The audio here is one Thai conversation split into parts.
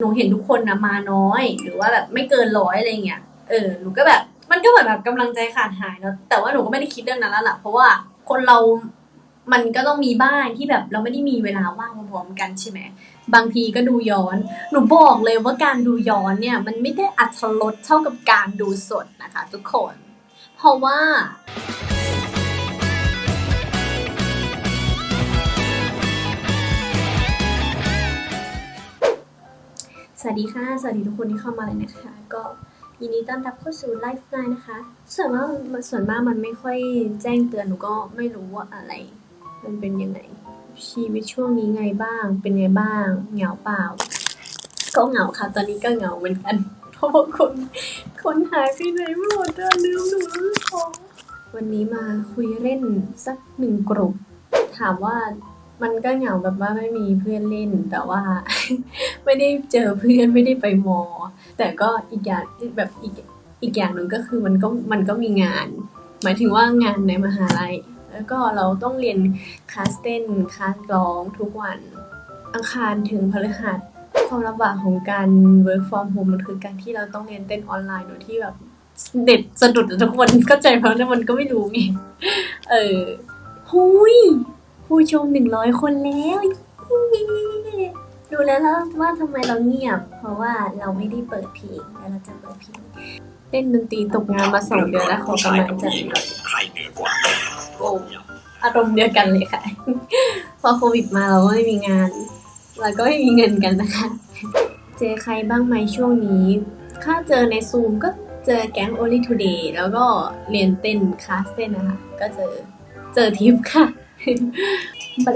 หนูเห็นทุกคนนะมาน้อย หรือว่าแบบไม่เกินร้อยอะไรเงี้ยเออหนูก็แบบมันก็เหมือนแบบกำลังใจขาดหายเนาะแต่ว่าหนูก็ไม่ได้คิดเรื่องนั้นแล้วล่ะเพราะว่าคนเรา มันก็ต้องมีบ้างที่แบบเราไม่ได้มีเวลาว่างพร้อมๆกันใช่ไหมบางทีก็ดูย้อน หนูบอกเลยว่าการดูย้อนเนี่ย มันไม่ได้อัตรสเท่ากับการดูสดนะคะ ทุกคน เพราะว่า สวัสดีค่ะ สวัสดีทุกคนที่เข้ามาเลยนะคะ ก็ยินดีต้อนรับเข้าสู่ไลฟ์ไตล์นะคะ ส่วนมากส่วนมากมันไม่ค่อยแจ้งเตือนหนูก็ไม่รู้ว่าอะไร มันเป็นยังไง ชีวิตช่วงนี้ไงบ้าง เป็นไงบ้าง เหงาเปล่า ก็เหงาค่ะ ตอนนี้ก็เหงาเหมือนกัน เพราะว่าคนคนหายไปไหนไม่หมดอะลืมหนูลืมของวันนี้มาคุยเล่นสักหนึ่งกลุ่มถามว่า มันก็เหงาแบบว่าไม่มีเพื่อนเล่น แต่ว่า ไม่ได้เจอเพื่อนไม่ได้ไปมอ แต่ก็อีกอย่างแบบอีกอีกอย่างหนึ่งก็คือมันก็มันก็มีงาน หมายถึงว่างานในมหาลัย แล้วก็เราต้องเรียนคลาสเต้นคลาสร้องทุกวัน อังคารถึงพฤหัสความลำบากของการ work from home มันคือการที่เราต้องเรียนเต้นออนไลน์โดยที่แบบเด็ดสะดุดทุกคนเข้าใจเพราะว่ามันก็ไม่รู้ไงเออหุย ผู้ชมหนึ่งร้อยคนแล้วดูแล้วว่าทำไมเราเงียบ เพราะว่าเราไม่ได้เปิดเพลงแล้วเราจะเปิดเพลงเล่นดนตรีตกงานมาสองเดือนแล้วขอกำลังใจหน่อยใครเหนือกว่าโอ้อารมณ์เดียวกันเลยค่ะ พอโควิดมาเราก็ไม่มีงานเราก็ไม่มีเงินกันนะคะ เจอใครบ้างไหมช่วงนี้ถ้าเจอในซูมก็เจอแก๊ง Only Today แล้วก็เรียนเต้นคลาสเต้นนะคะ ก็เจอเจอทิปค่ะ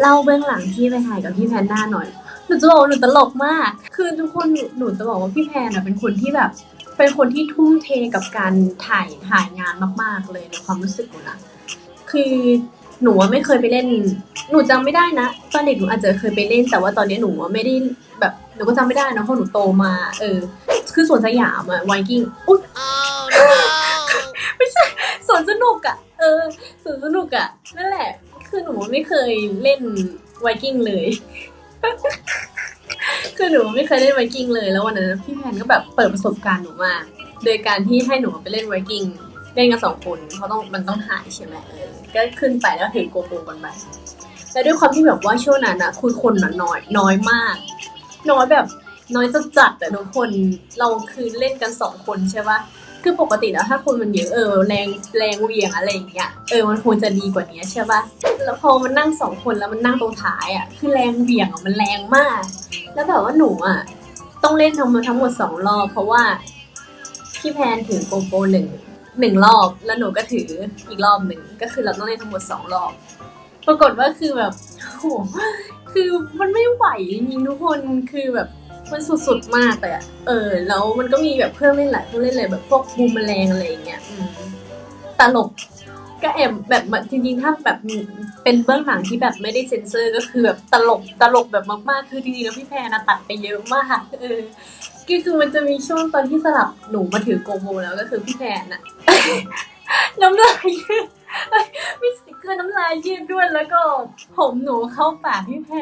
เล่าเบื้องหลังที่ไปถ่ายกับพี่แพนด้าหน่อย หนูจะบอกว่าหนูตลกมาก คือทุกคนหนูหนูจะบอกว่าพี่แพนอะเป็นคนที่แบบ เป็นคนที่ทุ่มเทกับการถ่ายถ่ายงานมาก ๆเลยในความรู้สึกหนูนะ คือหนูอะไม่เคยไปเล่น หนูจำไม่ได้นะ ตอนเด็กหนูอาจจะเคยไปเล่น แต่ว่าตอนนี้หนูอะไม่ได้แบบหนูก็จำไม่ได้นะเพราะหนูโตมา เออ คือสวนสยามอะไวกิ้งอุ๊ยไม่ใช่สวนสนุกอะเออสวนสนุกอะนั่นแหละคือห นูไม่เคยเล่นไวกิ้งเลย คือหนูไม่เคยเล่นไวกิ้งเลย แล้ววันนั้นพี่แพนก็แบบเปิดประสบการณ์หนูมาก โดยการที่ให้หนูไปเล่นไวกิ้งเล่นกันสองคนเพราะต้องมันต้องถ่ายใช่ไหมเออ ก็ขึ้นไปแล้วถือโกโปรกันไปแล้วด้วยความที่แบบว่าช่วงนั้นอะคือคนน้อยน้อยมาก น้อยแบบน้อยจะจัดแต่ทุกคนเราคือเล่นกันสองคนใช่ปะ คือปกติแล้วถ้าคนมันเยอะเออแรงแรงเหวียงอะไรอย่างเงี้ยเออมันควรจะดีกว่านี้ใช่ปะแล้วพอมันนั่งสองคนแล้วมันนั่งตรงท้ายอะคือแรงเหวี่ยงอะมันแรงมาก แล้วแบบว่าหนูอะต้องเล่นทั้งหมดทั้งหมดสองรอบเพราะว่าพี่แพนถือโกโปรหนึ่งหนึ่งรอบแล้วหนูก็ถืออีกรอบหนึ่งก็คือเราต้องเล่นทั้งหมดสองรอบ ปรากฏว่าคือแบบโหคือมันไม่ไหวจริงทุกคนคือแบบ มันสุดๆมากเลยอะเออ แล้วมันก็มีแบบเครื่องเล่นหลายเครื่องเล่นเลยแบบพวกบูมแมลงอะไรอย่างเงี้ยอืมตลกก็แอบแบบจริงๆถ้าแบบเป็นเบื้องหลังที่แบบไม่ได้เซ็นเซอร์ก็คือแบบตลกตลกแบบมากๆ คือจริงๆแล้วพี่แพรนะตัดไปเยอะมากเออคือคือมันจะมีช่วงตอนที่สลับหนูมาถือโกโบแล้วก็คือพี่แพรน่ะน้ำลายยืดเอ้ยไม่ใช่คือน้ำลายยืดด้วยแล้วก็ผมหนูเข้าปากพี่แพร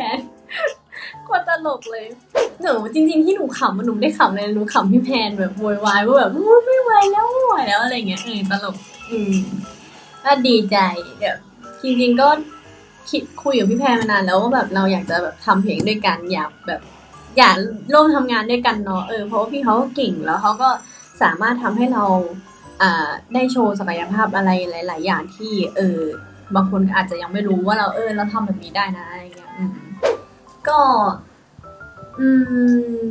โคตรตลกเลย หนูจริงๆที่หนูขำมันหนูไม่ได้ขำเลยหนูขำพี่แพนแบบโวยวายว่าแบบไม่ไหวแล้วไม่ไหวแล้วอะไรเงี้ยเออตลกอืมก็ดีใจแบบจริงๆก็คิดคุยกับพี่แพรมานานแล้วว่าแบบเราอยากจะแบบทำเพลงด้วยกันอยากแบบ อยากร่วมทำงานด้วยกันเนาะเออเพราะว่าพี่เขาก็เก่งแล้วเขาก็สามารถทำให้เราอ่าได้โชว์ศักยภาพอะไรหลาย ๆ อย่างที่ เออบางคนอาจจะยังไม่รู้ว่าเราเออเราทำแบบนี้ได้นะอะไรเงี้ยอืมก็ อื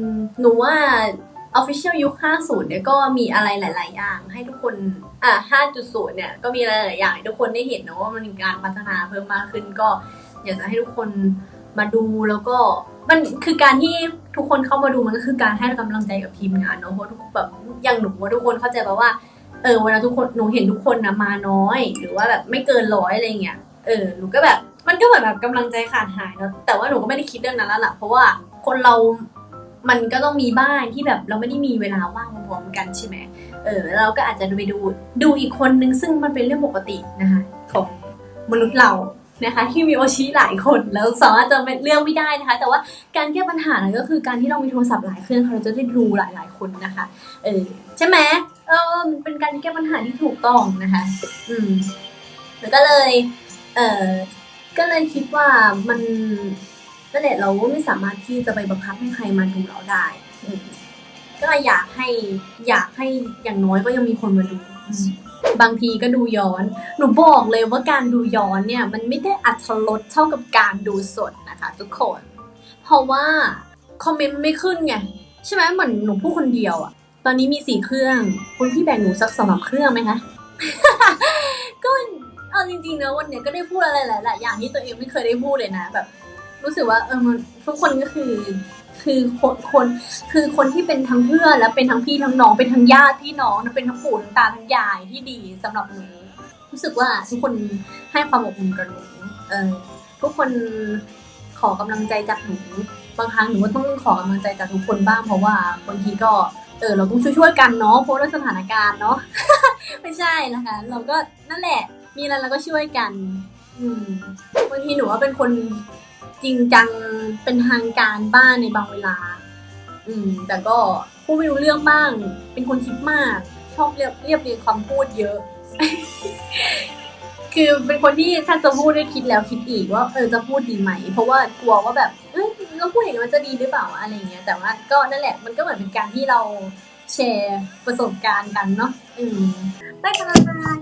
ม หนูว่า Official ยุค 50 เนี่ยก็มีอะไรหลาย ๆ อย่าง ให้ทุกคน อะ5.0 เนี่ยก็มีอะไรหลาย ๆ อย่างให้ทุกคนได้เห็นนะว่ามันมีการพัฒนาเพิ่มมากขึ้นก็ อยากจะให้ทุกคนมาดูแล้วก็มันคือการที่ทุกคนเข้ามาดูมันก็คือการให้กำลังใจกับทีมงานเนาะเพราะทุกแบบอย่างหนูว่าทุกคนเข้าใจแบบว่า เออเวลาทุกคนหนูเห็นทุกคนนะมาน้อย หรือว่าแบบไม่เกินร้อยอะไรเงี้ยเออหนูก็แบบมันก็เหมือนแบบกำลังใจขาดหายเนาะแต่ว่าหนูก็ไม่ได้คิดเรื่องนั้นแล้วล่ะเพราะว่า คนเรามันก็ต้องมีบ้างที่แบบเราไม่ได้มีเวลาว่างพร้อมกันใช่ไหมเออเราก็อาจจะไปดูดูอีกคนนึงซึ่งมันเป็นเรื่องปกตินะคะของมนุษย์เรานะคะที่มีโอชิหลายคนแล้วสามารถจะเลือกไม่ได้นะคะ แต่ว่าการแก้ปัญหานั้นก็คือการที่เรามีโทรศัพท์หลายเครื่องเราจะได้ดูหลายๆคนนะคะเออใช่ไหมเออมันเป็นการแก้ปัญหาที่ถูกต้องนะคะ อืมแล้วก็เลยเออก็เลยคิดว่ามัน นั่นแหละเราก็ไม่สามารถที่จะไปบังคับให้ใครมาดูเราได้ก็อยากให้อยากให้อย่างน้อยก็ยังมีคนมาดู บางทีก็ดูย้อน หนูบอกเลยว่าการดูย้อนเนี่ย มันไม่ได้อัตรสเท่ากับการดูสดนะคะทุกคน เพราะว่าคอมเมนต์มันไม่ขึ้นไงใช่ไหมเหมือนหนูพูดคนเดียวอะตอนนี้มีสี่เครื่อง คุณพี่แบ่งหนูสักสองสามเครื่องไหมคะก็เอาจริงๆนะวันเนี้ยก็ได้พูดอะไรหลายๆอย่างที่ตัวเองไม่เคยได้พูดเลยนะแบบ รู้สึกว่าเออทุกคนก็คือ คือคนคนคือคนที่เป็นทั้งเพื่อนและเป็นทั้งพี่ทั้งน้องเป็นทั้งญาติพี่น้องเป็นทั้งปู่ทั้งตาทั้งยายที่ดีสำหรับหนูรู้สึกว่าทุกคนให้ความอบอุ่นกับหนูเออทุกคนขอกำลังใจจากหนูบางครั้งหนูก็ต้องขอกำลังใจจากทุกคนบ้างเพราะว่าบางทีก็เออเราต้องช่วยๆกันเนาะเพราะด้วยสถานการณ์เนาะไม่ใช่นะคะ เราก็นั่นแหละ มีอะไรเราก็ช่วยกัน อืมบางทีหนูว่าเป็นคน จริงจังเป็นทางการบ้านในบางเวลา อืม แต่ก็พูดไม่รู้เรื่องบ้าง เป็นคนคิดมาก ชอบเรียบเรียบเรียงคำพูดเยอะ คือเป็นคนที่ถ้าจะพูดได้คิดแล้วคิดอีกว่าเออจะพูดดีไหม เพราะว่ากลัวว่าแบบเอ้ยเราพูดอย่างนี้มันจะดีหรือเปล่าอะไรเงี้ย แต่ว่าก็นั่นแหละ มันก็เหมือนเป็นการที่เราแชร์ประสบการณ์กันเนาะ อืมบ๊ายบาย